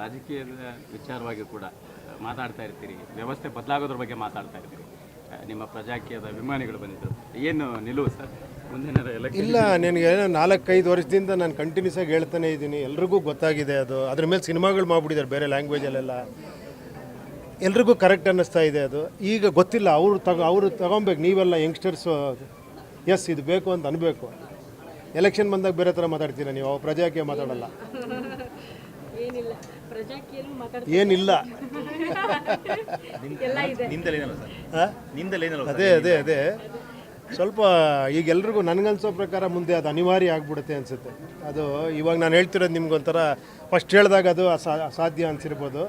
ರಾಜಕೀಯದ ವಿಚಾರವಾಗಿ ಕೂಡ ಮಾತಾಡ್ತಾ ಇರ್ತೀರಿ. ವ್ಯವಸ್ಥೆ ಬದಲಾಗೋದ್ರ ಬಗ್ಗೆ ಮಾತಾಡ್ತಾ ಇರ್ತೀರಿ. ನಿಮ್ಮ ಪ್ರಜಾಕೀಯದ ಅಭಿಮಾನಿಗಳು ಬಂದಿದ್ದರು ಏನು ನಿಲುವು ಸರ್? ಮುಂದಿನ ಇಲ್ಲ ನಿನಗೆ ನಾಲ್ಕೈದು ವರ್ಷದಿಂದ ನಾನು ಕಂಟಿನ್ಯೂಸ್ ಆಗಿ ಹೇಳ್ತಾನೆ ಇದ್ದೀನಿ. ಎಲ್ರಿಗೂ ಗೊತ್ತಾಗಿದೆ ಅದು. ಅದ್ರ ಮೇಲೆ ಸಿನಿಮಾಗಳು ಮಾಡಿಬಿಟ್ಟಿದ್ದಾರೆ ಬೇರೆ ಲ್ಯಾಂಗ್ವೇಜಲ್ಲೆಲ್ಲ ಎಲ್ರಿಗೂ ಕರೆಕ್ಟ್ ಅನ್ನಿಸ್ತಾ ಇದೆ ಅದು. ಈಗ ಗೊತ್ತಿಲ್ಲ ಅವರು ತಗೋ ಅವರು ತಗೊಬೇಕು ನೀವೆಲ್ಲ ಯಂಗ್ಸ್ಟರ್ಸು ಎಸ್ ಇದು ಬೇಕು ಅಂತ ಅನ್ಬೇಕು. ಎಲೆಕ್ಷನ್ ಬಂದಾಗ ಬೇರೆ ಥರ ಮಾತಾಡ್ತೀರಾ ನೀವು? ಪ್ರಜಾಕೀಯ ಮಾತಾಡಲ್ಲ. ನಿಂದಲೇನಲ್ಲ ಅದೇ ಅದೇ ಅದೇ. ಸ್ವಲ್ಪ ಈಗ ಎಲ್ರಿಗೂ ನನಗನ್ಸೋ ಪ್ರಕಾರ ಮುಂದೆ ಅದು ಅನಿವಾರ್ಯ ಆಗ್ಬಿಡುತ್ತೆ ಅನಿಸುತ್ತೆ. ಅದು ಇವಾಗ ನಾನು ಹೇಳ್ತಿರೋದು ನಿಮ್ಗೊಂಥರ ಫಸ್ಟ್ ಹೇಳಿದಾಗ ಅದು ಅಸಾ ಅಸಾಧ್ಯ ಅನಿಸಿರ್ಬೋದು.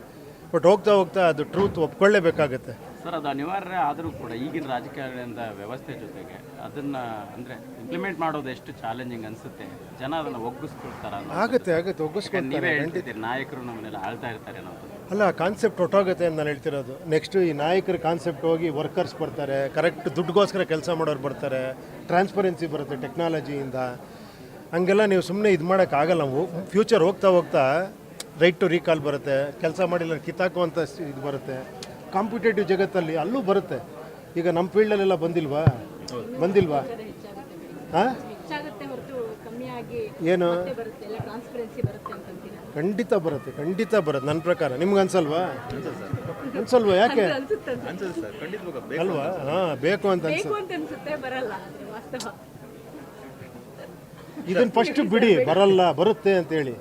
ಬಟ್ ಹೋಗ್ತಾ ಹೋಗ್ತಾ ಅದು ಟ್ರೂತ್ ಒಪ್ಕೊಳ್ಳೇಬೇಕಾಗತ್ತೆ. ಸರ್ ಅದು ಅನಿವಾರ್ಯ ಆದರೂ ಕೂಡ ಈಗಿನ ರಾಜಕಾರಣದ ವ್ಯವಸ್ಥೆ ಜೊತೆಗೆ ಅದನ್ನ ಅಂದ್ರೆ ಇಂಪ್ಲಿಮೆಂಟ್ ಮಾಡೋದು ಎಷ್ಟು ಚಾಲೆಂಜಿಂಗ್ ಅನ್ಸುತ್ತೆ? ಜನ ಅದನ್ನ ಒಗ್ಗಿಸ್ಕೊಳ್ತಾರ ಆಗುತ್ತೆ ಆಗುತ್ತೆ ಒಗ್ಗಿಸ್ಕೊಂಡು ನೀವೇ ಹೇಳ್ತಿದ್ದೀರಿ ನಾಯಕರು ನಮ್ಮನ್ನೆಲ್ಲ ಆಳ್ತಾ ಇರ್ತಾರೆ ಅನ್ನೋದು. ಅಲ್ಲ ಕಾನ್ಸೆಪ್ಟ್ ಹೊಟ್ಟೋಗುತ್ತೆ ಅಂತ ನಾನು ಹೇಳ್ತಿರೋದು. ನೆಕ್ಸ್ಟ್ ಈ ನಾಯಕರ ಕಾನ್ಸೆಪ್ಟ್ ಹೋಗಿ ವರ್ಕರ್ಸ್ ಬರ್ತಾರೆ ಕರೆಕ್ಟ್ ದುಡ್ಡುಗೋಸ್ಕರ ಕೆಲಸ ಮಾಡೋರು ಬರ್ತಾರೆ ಟ್ರಾನ್ಸ್ಪರೆನ್ಸಿ ಬರುತ್ತೆ ಟೆಕ್ನಾಲಜಿಯಿಂದ ಹಂಗೆಲ್ಲ ನೀವು ಸುಮ್ಮನೆ ಇದು ಮಾಡೋಕ್ಕಾಗಲ್ಲ ನಾವು ಫ್ಯೂಚರ್ ಹೋಗ್ತಾ ಹೋಗ್ತಾ ರೈಟ್ ಟು ರೀಕಾಲ್ ಬರುತ್ತೆ ಕೆಲಸ ಮಾಡಿಲ್ಲ ಕಿತ್ತಾಕುವಂಥ ಇದು ಬರುತ್ತೆ. ಕಾಂಪಿಟೇಟಿವ್ ಜಗತ್ತಲ್ಲಿ ಅಲ್ಲೂ ಬರುತ್ತೆ. ಈಗ ನಮ್ಮ ಫೀಲ್ಡಲ್ಲೆಲ್ಲ ಬಂದಿಲ್ವಾ? ಬಂದಿಲ್ವಾ? ಹಾಂ? ಏನು? ಬರುತ್ತೆ ಎಲ್ಲ ಟ್ರಾನ್ಸ್ಪರೆನ್ಸಿ ಬರುತ್ತೆ ಅಂತಂತೀರಾ? ಖಂಡಿತ ಬರುತ್ತೆ ಖಂಡಿತ ಬರುತ್ತೆ ನನ್ನ ಪ್ರಕಾರ. ನಿಮ್ಗೆ ಅನ್ಸಲ್ವಾ? ಅನ್ಸಲ್ವಾ ಯಾಕೆ? ಅಲ್ವಾ? ಹಾಂ ಬೇಕು ಅಂತ ಅನ್ಸುತ್ತೆ ಇದನ್ನ ಫಸ್ಟ್ ಬಿಡಿ ಬರಲ್ಲ ಬರುತ್ತೆ ಅಂತ ಹೇಳಿ.